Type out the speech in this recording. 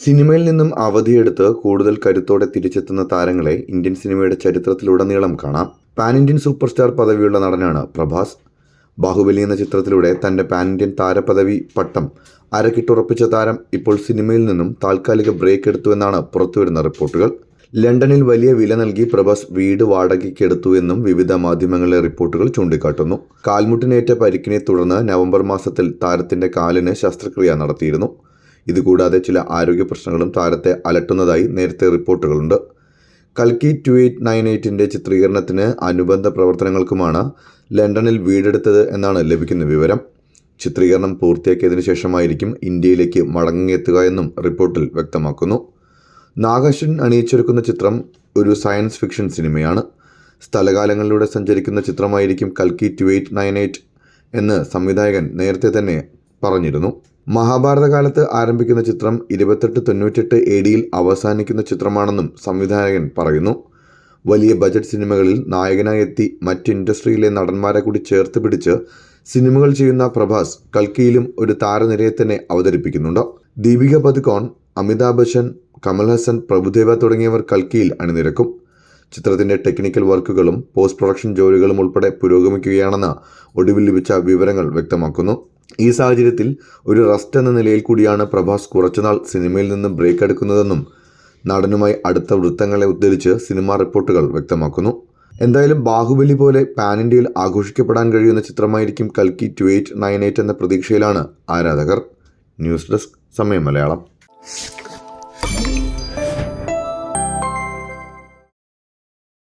സിനിമയിൽ നിന്നും അവധിയെടുത്ത് കൂടുതൽ കരുത്തോടെ തിരിച്ചെത്തുന്ന താരങ്ങളെ ഇന്ത്യൻ സിനിമയുടെ ചരിത്രത്തിലുടനീളം കാണാം. പാൻ ഇന്ത്യൻ സൂപ്പർ സ്റ്റാർ പദവിയുള്ള നടനാണ് പ്രഭാസ്. ബാഹുബലി എന്ന ചിത്രത്തിലൂടെ തന്റെ പാൻ ഇന്ത്യൻ താരപദവി പട്ടം അരക്കിട്ടുറപ്പിച്ച താരം ഇപ്പോൾ സിനിമയിൽ നിന്നും താൽക്കാലിക ബ്രേക്ക് എടുത്തുവെന്നാണ് പുറത്തുവരുന്ന റിപ്പോർട്ടുകൾ. ലണ്ടനിൽ വലിയ വില നൽകി പ്രഭാസ് വീട് വാടകയ്ക്കെടുത്തു എന്നും വിവിധ മാധ്യമങ്ങളിലെ റിപ്പോർട്ടുകൾ ചൂണ്ടിക്കാട്ടുന്നു. കാൽമുട്ടിനേറ്റ പരിക്കിനെ തുടർന്ന് നവംബർ മാസത്തിൽ താരത്തിന്റെ കാലിന് ശസ്ത്രക്രിയ നടത്തിയിരുന്നു. ഇതുകൂടാതെ ചില ആരോഗ്യ പ്രശ്നങ്ങളും താരത്തെ അലട്ടുന്നതായി നേരത്തെ റിപ്പോർട്ടുകളുണ്ട്. കൽക്കി ടു എയ്റ്റ് നയൻ എയ്റ്റിന്റെ ചിത്രീകരണത്തിന് അനുബന്ധ പ്രവർത്തനങ്ങൾക്കുമാണ് ലണ്ടനിൽ വീടെടുത്തത് എന്നാണ് ലഭിക്കുന്ന വിവരം. ചിത്രീകരണം പൂർത്തിയാക്കിയതിനു ശേഷമായിരിക്കും ഇന്ത്യയിലേക്ക് മടങ്ങിയെത്തുക എന്നും റിപ്പോർട്ടിൽ വ്യക്തമാക്കുന്നു. നാഗശൻ അണിയിച്ചൊരുക്കുന്ന ചിത്രം ഒരു സയൻസ് ഫിക്ഷൻ സിനിമയാണ്. സ്ഥലകാലങ്ങളിലൂടെ സഞ്ചരിക്കുന്ന ചിത്രമായിരിക്കും കൽക്കി ടു എയ്റ്റ് നയൻ എയ്റ്റ് എന്ന് സംവിധായകൻ നേരത്തെ തന്നെ പറഞ്ഞിരുന്നു. മഹാഭാരത കാലത്ത് ആരംഭിക്കുന്ന ചിത്രം ഇരുപത്തെട്ട് തൊണ്ണൂറ്റെട്ട് എ ഡിയിൽ അവസാനിക്കുന്ന ചിത്രമാണെന്നും സംവിധായകൻ പറയുന്നു. വലിയ ബജറ്റ് സിനിമകളിൽ നായകനായി എത്തി മറ്റ് ഇൻഡസ്ട്രിയിലെ നടന്മാരെ കൂടി ചേർത്ത് പിടിച്ച് സിനിമകൾ ചെയ്യുന്ന പ്രഭാസ് കൽക്കിയിലും ഒരു താരനിരയെ തന്നെ അവതരിപ്പിക്കുന്നുണ്ട്. ദീപിക പദുക്കോൺ അമിതാഭ് ബച്ചൻ കമൽ ഹസൻ പ്രഭുദേവ തുടങ്ങിയവർ കൽക്കിയിൽ അണിനിരക്കും. ചിത്രത്തിന്റെ ടെക്നിക്കൽ വർക്കുകളും പോസ്റ്റ് പ്രൊഡക്ഷൻ ജോലികളും ഉൾപ്പെടെ പുരോഗമിക്കുകയാണെന്ന് ഒടുവിൽ ലഭിച്ച വിവരങ്ങൾ വ്യക്തമാക്കുന്നു. ഈ സാഹചര്യത്തിൽ ഒരു റസ്റ്റ് എന്ന നിലയിൽ കൂടിയാണ് പ്രഭാസ് കുറച്ചുനാൾ സിനിമയിൽ നിന്ന് ബ്രേക്ക് എടുക്കുന്നതെന്നും നടനുമായി അടുത്ത വൃത്തങ്ങളെ ഉദ്ധരിച്ച് സിനിമാ റിപ്പോർട്ടുകൾ വ്യക്തമാക്കുന്നു. എന്തായാലും ബാഹുബലി പോലെ പാൻ ഇന്ത്യയിൽ ആഘോഷിക്കപ്പെടാൻ കഴിയുന്ന ചിത്രമായിരിക്കും കൽക്കി ടു എയ്റ്റ് നയൻ എയ്റ്റ് എന്ന പ്രതീക്ഷയിലാണ് ആരാധകർ. ന്യൂസ് ഡെസ്ക് സമയം മലയാളം.